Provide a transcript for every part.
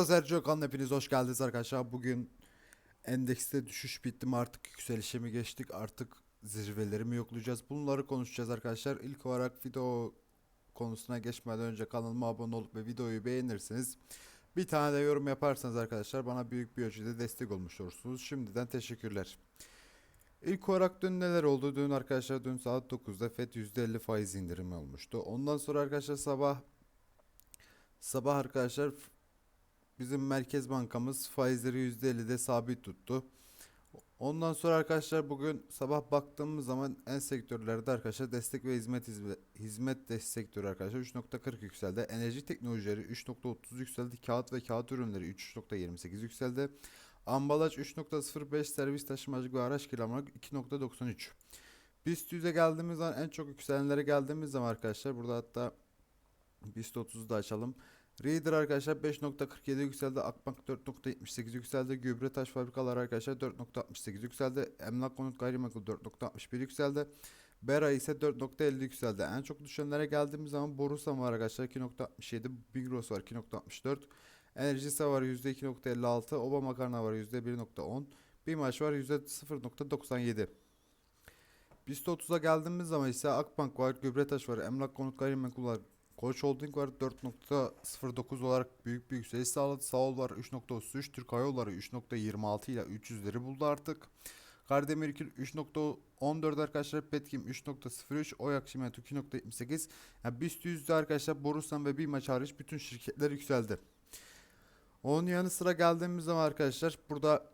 Usta Sergio Kan hepiniz hoş geldiniz arkadaşlar. Bugün endekste düşüş bitti mi artık yükselişe mi geçtik artık zirveleri mi yoklayacağız bunları konuşacağız arkadaşlar. İlk olarak video konusuna geçmeden önce kanalıma abone olup ve videoyu beğenirseniz bir tane de yorum yaparsanız arkadaşlar bana büyük bir ölçüde destek olmuş olursunuz. Şimdiden teşekkürler. İlk olarak dün neler oldu? Dün arkadaşlar dün saat 9'da FED %50 faiz indirimi olmuştu. Ondan sonra arkadaşlar sabah sabah arkadaşlar bizim Merkez Bankamız faizleri %50'de sabit tuttu. Ondan sonra arkadaşlar bugün sabah baktığımız zaman en sektörlerde arkadaşlar destek ve hizmet hizmet, destek sektörü arkadaşlar 3.40 yükseldi. Enerji teknolojileri 3.30 yükseldi. Kağıt ve kağıt ürünleri 3.28 yükseldi. Ambalaj 3.05 servis taşımacılık ve araç kiralamak 2.93. BIST 100'e geldiğimiz zaman en çok yükselenlere geldiğimiz zaman arkadaşlar burada hatta BIST 30'u da açalım. Reader arkadaşlar 5.47 yükseldi. Akbank 4.78 yükseldi. Gübre taş fabrikaları arkadaşlar 4.68 yükseldi. Emlak konut gayrimenkul 4.61 yükseldi. Bera ise 4.50 yükseldi. En çok düşenlere geldiğimiz zaman Borusan var arkadaşlar 2.67. Bigros var 2.64. Enerjisa var %2.56. Oba makarna var %1.10. Bimaş var %0.97. BIST 30'a geldiğimiz zaman ise Akbank var, Gübretaş var, Emlak Konut Gayrimenkul var, Koç Holding var 4.09 olarak büyük bir yükseliş sağladı. Sağol var 3.33, Türk Hava Yolları 3.26 ile 300'leri buldu artık. Kardemir 3.14 arkadaşlar, Petkim 3.03, Oyak Çimento 2.78. Yani BIST 100'de arkadaşlar Borusan ve BİMAŞ hariç bütün şirketler yükseldi. Onun yanı sıra geldiğimiz zaman arkadaşlar burada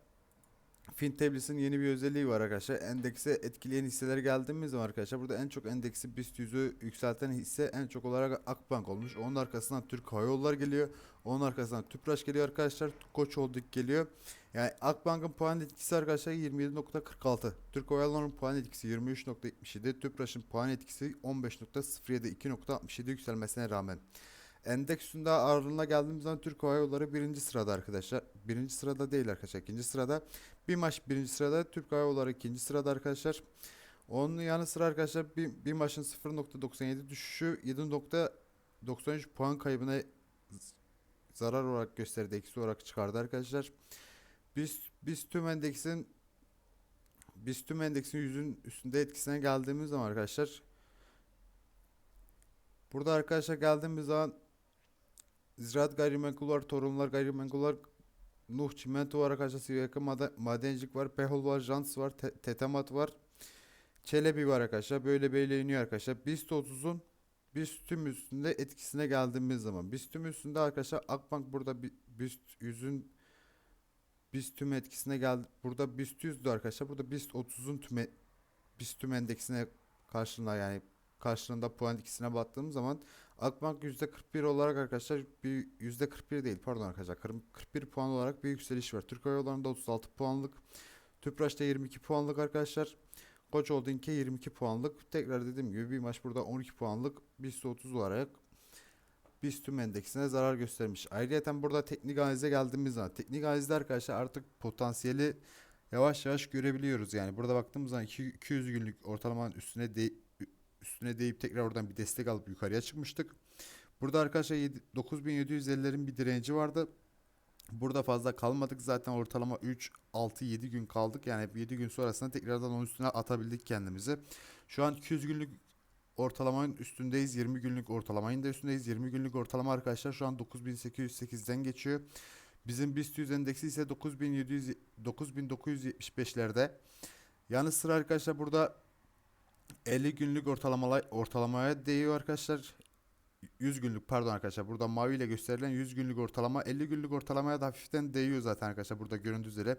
Fintablis'in yeni bir özelliği var arkadaşlar. Endekse etkileyen hisseler geldiğimiz zaman arkadaşlar burada en çok endeksi BIST 100'ü yükselten hisse en çok olarak Akbank olmuş. Onun arkasından Türk Hava Yolları geliyor. Onun arkasından Tüpraş geliyor arkadaşlar. Koç Holding geliyor. Yani Akbank'ın puan etkisi arkadaşlar 27.46. Türk Hava Yolları'nın puan etkisi 23.77. Tüpraş'ın puan etkisi 15.07. 2.67 yükselmesine rağmen. Endeks üstünde ağırlığına geldiğimiz zaman Türk Hava Yolları birinci sırada arkadaşlar. Birinci sırada değil arkadaşlar. ikinci sırada. Bir maç birinci sırada. Türk Hava Yolları ikinci sırada arkadaşlar. Onun yanı sıra arkadaşlar bir, bir maçın 0.97 düşüşü 7.93 puan kaybına zarar olarak gösterdi. Eksi olarak çıkardı arkadaşlar. Biz biz tüm endeksin biz tüm endeksin yüzün üstünde etkisine geldiğimiz zaman arkadaşlar Burada arkadaşlar geldiğimiz zaman Ziraat gayrimenkul var, Torunlar gayrimenkul var, Nuh Çimento var arkadaşlar, Mada- Madencilik var, Pehol var, Jans var, Te- Tetemat var, Çelebi var arkadaşlar. Böyle böyle iniyor arkadaşlar. BIST 30'un BIST tüm üstünde etkisine geldiğimiz zaman. BIST tüm üstünde arkadaşlar Akbank burada bi- BIST 100'ün BIST tüm etkisine geldi. Burada BIST 100'dü arkadaşlar. Burada BIST 30'un tüm BIST tüm endeksine karşılığında yani karşılığında puan etkisine baktığım zaman Akbank %41 olarak arkadaşlar bir %41 değil pardon arkadaşlar kırk- 41 puan olarak bir yükseliş var. Türk Hava Yolları'nda 36 puanlık. Tüpraş'ta 22 puanlık arkadaşlar. Koç Holding'e 22 puanlık. Tekrar dediğim gibi bir maç burada 12 puanlık. BIST 30 olarak BIST tüm endeksine zarar göstermiş. Ayrıca burada teknik analize geldiğimiz zaman teknik analizde arkadaşlar artık potansiyeli yavaş yavaş görebiliyoruz. Yani burada baktığımız zaman iki- 200 günlük ortalamanın üstüne de, üstüne deyip tekrar oradan bir destek alıp yukarıya çıkmıştık. Burada arkadaşlar yedi- 9750'lerin bir direnci vardı. Burada fazla kalmadık zaten ortalama 3, 6, 7 gün kaldık. Yani 7 gün sonrasında tekrardan onun üstüne atabildik kendimizi. Şu an 200 günlük ortalamanın üstündeyiz. 20 günlük ortalamanın da üstündeyiz. 20 günlük ortalama arkadaşlar şu an 9808'den geçiyor. Bizim BIST 100 endeksi ise 9700 9975'lerde. Yanı sıra arkadaşlar burada 50 günlük ortalamalar ortalamaya değiyor arkadaşlar. 100 günlük pardon arkadaşlar burada mavi ile gösterilen 100 günlük ortalama 50 günlük ortalamaya da hafiften değiyor zaten arkadaşlar burada göründüğü üzere.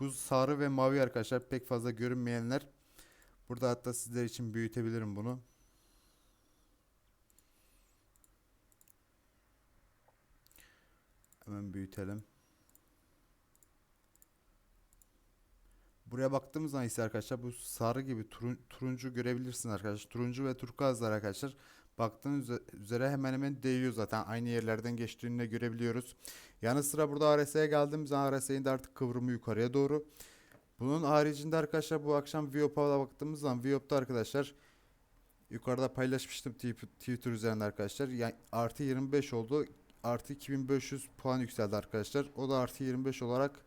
Bu sarı ve mavi arkadaşlar pek fazla görünmeyenler. Burada hatta sizler için büyütebilirim bunu. Hemen büyütelim. Buraya baktığımız zaman ise arkadaşlar bu sarı gibi turun- turuncu görebilirsiniz arkadaşlar. Turuncu ve turkuazlar arkadaşlar. Baktığınız üze- üzere hemen hemen değiyor zaten. Aynı yerlerden geçtiğini görebiliyoruz. Yanı sıra burada RSI'ye geldiğimiz zaman RSI'nin de artık kıvrımı yukarıya doğru. Bunun haricinde arkadaşlar bu akşam Viop'a baktığımız zaman Viop'ta arkadaşlar yukarıda paylaşmıştım Twi- Twitter üzerinde arkadaşlar. Yani artı 25 oldu. artı 2500 puan yükseldi arkadaşlar. O da artı 25 olarak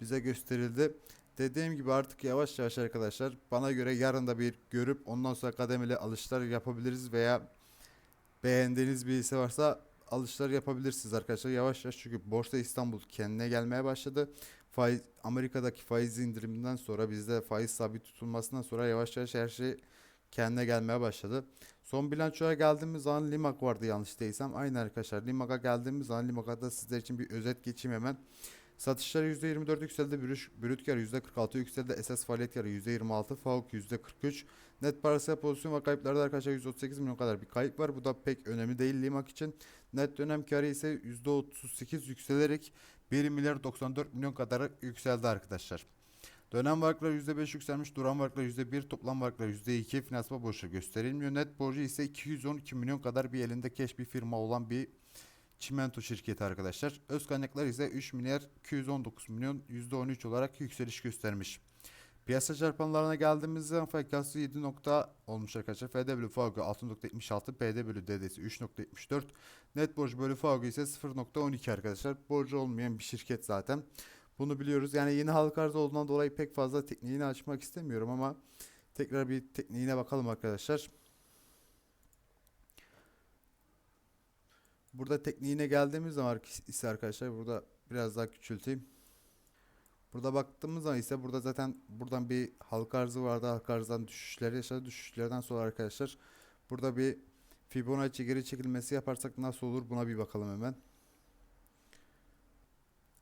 bize gösterildi. Dediğim gibi artık yavaş yavaş arkadaşlar bana göre yarın da bir görüp ondan sonra kademeli alışlar yapabiliriz veya beğendiğiniz bir hisse varsa alışlar yapabilirsiniz arkadaşlar. Yavaş yavaş çünkü Borsa İstanbul kendine gelmeye başladı. Faiz, Amerika'daki faiz indiriminden sonra bizde faiz sabit tutulmasından sonra yavaş yavaş her şey kendine gelmeye başladı. Son bilançoya geldiğimiz zaman Limak vardı yanlış değilsem. Aynı arkadaşlar Limak'a geldiğimiz zaman Limak'a da sizler için bir özet geçeyim hemen. Satışlar %24 yükseldi, brüt kar %46 yükseldi, esas faaliyet karı %26, FAUK %43, net parasal pozisyon ve kayıplarda arkadaşlar 138 milyon kadar bir kayıp var. Bu da pek önemli değil Limak için. Net dönem karı ise %38 yükselerek 1 milyar 94 milyon kadar yükseldi arkadaşlar. Dönem varlıklar %5 yükselmiş, duran varlıklar %1, toplam varlıklar %2, finansman borçları gösterilmiyor. Net borcu ise 212 milyon kadar bir elinde keş bir firma olan bir çimento şirketi arkadaşlar. Öz kaynaklar ise 3 milyar 219 milyon %13 olarak yükseliş göstermiş. Piyasa çarpanlarına geldiğimiz zaman FK'sı 7 nokta olmuş arkadaşlar. FD bölü FAG 6.76, PD bölü DD'si 3.74, net borç bölü FAG ise 0.12 arkadaşlar. Borcu olmayan bir şirket zaten. Bunu biliyoruz. Yani yeni halka arz olduğundan dolayı pek fazla tekniğini açmak istemiyorum ama tekrar bir tekniğine bakalım arkadaşlar. Burada tekniğine geldiğimiz zaman ise arkadaşlar burada biraz daha küçülteyim. Burada baktığımız zaman ise burada zaten buradan bir halka arzı vardı. Halka arzdan düşüşleri yaşadı. Düşüşlerden sonra arkadaşlar burada bir Fibonacci geri çekilmesi yaparsak nasıl olur buna bir bakalım hemen.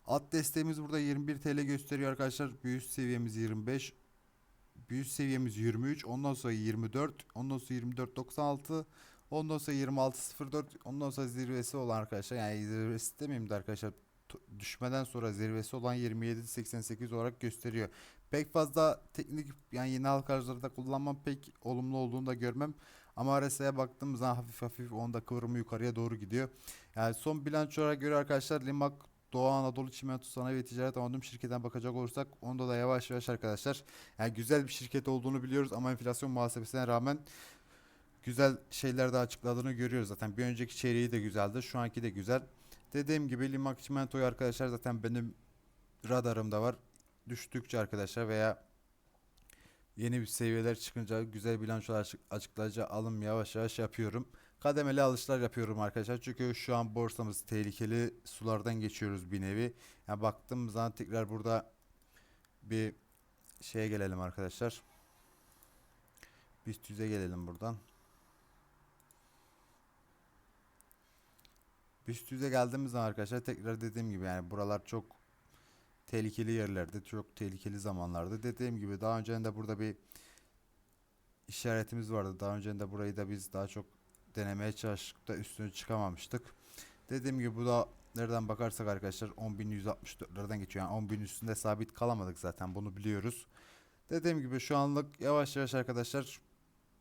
Alt desteğimiz burada 21 TL gösteriyor arkadaşlar. Bir seviyemiz 25. Bir seviyemiz 23. Ondan sonra 24. Ondan sonra 24.96. Ondan sonra 26.04. Ondan sonra zirvesi olan arkadaşlar. Yani zirvesi demeyeyim de arkadaşlar. Düşmeden sonra zirvesi olan 27.88 olarak gösteriyor. Pek fazla teknik yani yeni halka arzlarda kullanmam pek olumlu olduğunu da görmem. Ama RSI'ye baktığımız zaman hafif hafif onda kıvrımı yukarıya doğru gidiyor. Yani son bilançolara göre arkadaşlar Limak Doğu Anadolu Çimento Sanayi ve Ticaret Anonim şirketinden bakacak olursak onda da yavaş yavaş arkadaşlar yani güzel bir şirket olduğunu biliyoruz ama enflasyon muhasebesine rağmen güzel şeyler de açıkladığını görüyoruz zaten. Bir önceki çeyreği de güzeldi. Şu anki de güzel. Dediğim gibi Limak Çimento'yu arkadaşlar zaten benim radarımda var. Düştükçe arkadaşlar veya yeni bir seviyeler çıkınca güzel bilançolar açık, açıklayınca alım yavaş yavaş yapıyorum. Kademeli alışlar yapıyorum arkadaşlar. Çünkü şu an borsamız tehlikeli sulardan geçiyoruz bir nevi. Yani baktığım zaman tekrar burada bir şeye gelelim arkadaşlar. BIST 100'e gelelim buradan. BIST 100'e geldiğimiz zaman arkadaşlar tekrar dediğim gibi yani buralar çok tehlikeli yerlerde, çok tehlikeli zamanlarda. Dediğim gibi daha önce de burada bir işaretimiz vardı. Daha önce de burayı da biz daha çok denemeye çalıştık da üstüne çıkamamıştık. Dediğim gibi bu da nereden bakarsak arkadaşlar 10.164'lerden geçiyor. Yani 10.000 üstünde sabit kalamadık zaten bunu biliyoruz. Dediğim gibi şu anlık yavaş yavaş arkadaşlar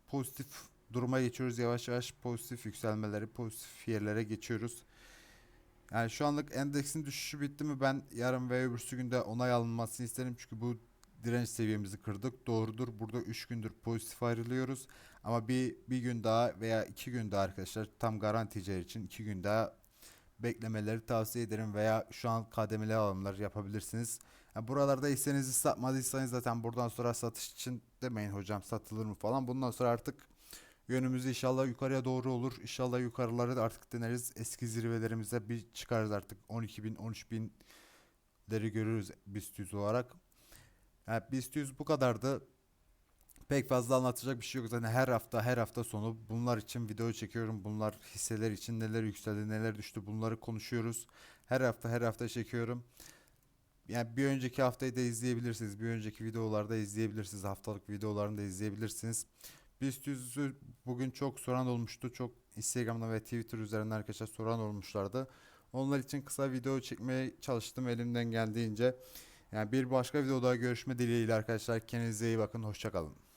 pozitif duruma geçiyoruz. Yavaş yavaş pozitif yükselmeleri, pozitif yerlere geçiyoruz. Yani şu anlık endeksin düşüşü bitti mi ben yarın ve öbürsü günde onay alınmasını isterim. Çünkü bu direnç seviyemizi kırdık. Doğrudur. Burada 3 gündür pozitif ayrılıyoruz. Ama bir, bir gün daha veya iki gün daha arkadaşlar tam garanticiler için iki gün daha beklemeleri tavsiye ederim veya şu an kademeli alımlar yapabilirsiniz. Yani buralarda hissenizi satmadıysanız zaten buradan sonra satış için demeyin hocam satılır mı falan. Bundan sonra artık yönümüz inşallah yukarıya doğru olur. İnşallah yukarıları da artık deneriz. Eski zirvelerimize bir çıkarız artık 12 bin 13 binleri görürüz BIST 100 olarak. Yani BIST 100 bu kadardı. Pek fazla anlatacak bir şey yok. Zaten her hafta her hafta sonu bunlar için video çekiyorum. Bunlar hisseler için neler yükseldi neler düştü bunları konuşuyoruz. Her hafta her hafta çekiyorum. Yani bir önceki haftayı da izleyebilirsiniz. Bir önceki videolarda izleyebilirsiniz. Haftalık videolarını da izleyebilirsiniz. BIST 100'ü bugün çok soran olmuştu. Çok Instagram'da ve Twitter üzerinden arkadaşlar soran olmuşlardı. Onlar için kısa video çekmeye çalıştım elimden geldiğince. Yani bir başka videoda görüşme dileğiyle arkadaşlar. Kendinize iyi bakın. Hoşçakalın.